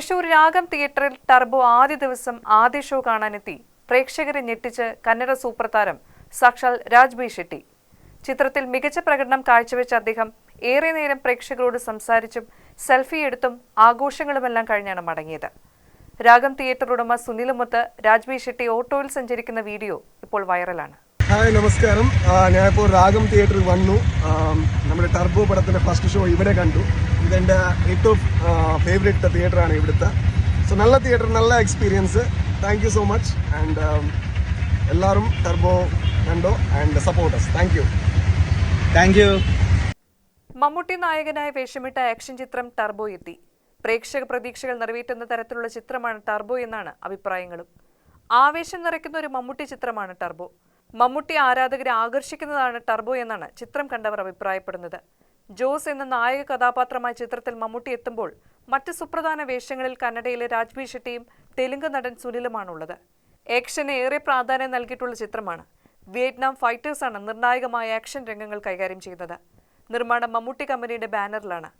തൃശൂർ രാഗം തിയേറ്ററിൽ ടർബോ ആദ്യ ദിവസം ആദ്യ ഷോ കാണാനെത്തി. പ്രേക്ഷകരെ ഞെട്ടിച്ച് കന്നഡ സൂപ്പർ താരം സാക്ഷാൽ രാജ്ബി ഷെട്ടി. ചിത്രത്തിൽ മികച്ച പ്രകടനം കാഴ്ചവെച്ച അദ്ദേഹം ഏറെ നേരം പ്രേക്ഷകരോട് സംസാരിച്ചും സെൽഫി എടുത്തും ആഘോഷങ്ങളുമെല്ലാം കഴിഞ്ഞാണ് മടങ്ങിയത്. രാഗം തിയേറ്റർ ഉടമ സുനിലുമൊത്ത് രാജ്ബി ഷെട്ടി ഓട്ടോയിൽ സഞ്ചരിക്കുന്ന വീഡിയോ ഇപ്പോൾ വൈറലാണ്. ഹായ് നമസ്കാരം. ഞാനിപ്പോൾ രാഗം തിയേറ്ററിൽ വന്നു. നമ്മുടെ ടർബോ പടത്തിന്റെ ഫസ്റ്റ് ഷോ ഇവിടെ കണ്ടു. ഇതെന്റെ ഏറ്റവും ഫേവറേറ്റ് തിയേറ്ററാണ് ഇവിടുത്തെ. സോ നല്ല തിയേറ്റർ നല്ല experience thank you so much and എല്ലാവരും ടർബോ കണ്ടോ and supporters thank you thank you Mammootty നായകനായ വേഷമിട്ട ആക്ഷൻ ചിത്രം ടർബോ എത്തി. പ്രേക്ഷക പ്രതീക്ഷകൾ നിറവേറ്റുന്ന തരത്തിലുള്ള ചിത്രമാണ് ടർബോ എന്നാണ് അഭിപ്രായങ്ങളും. ആവേശം നിറയ്ക്കുന്ന ഒരു മമ്മൂട്ടി ചിത്രമാണ് ടർബോ. മമ്മൂട്ടി ആരാധകരെ ആകർഷിക്കുന്നതാണ് ടർബോ എന്നാണ് ചിത്രം കണ്ടവർ അഭിപ്രായപ്പെടുന്നത്. ജോസ് എന്ന നായക കഥാപാത്രമായ ചിത്രത്തിൽ മമ്മൂട്ടി എത്തുമ്പോൾ മറ്റ് സുപ്രധാന വേഷങ്ങളിൽ കന്നഡയിലെ രാജ്ബി ഷെട്ടിയും തെലുങ്ക് നടൻ സുനിലുമാണുള്ളത്. ആക്ഷന് ഏറെ പ്രാധാന്യം നൽകിയിട്ടുള്ള ചിത്രമാണ്. വിയറ്റ്നാം ഫൈറ്റേഴ്സാണ് നിർണായകമായ ആക്ഷൻ രംഗങ്ങൾ കൈകാര്യം ചെയ്യുന്നത്. നിർമ്മാണം മമ്മൂട്ടി കമ്പനിയുടെ ബാനറിലാണ്.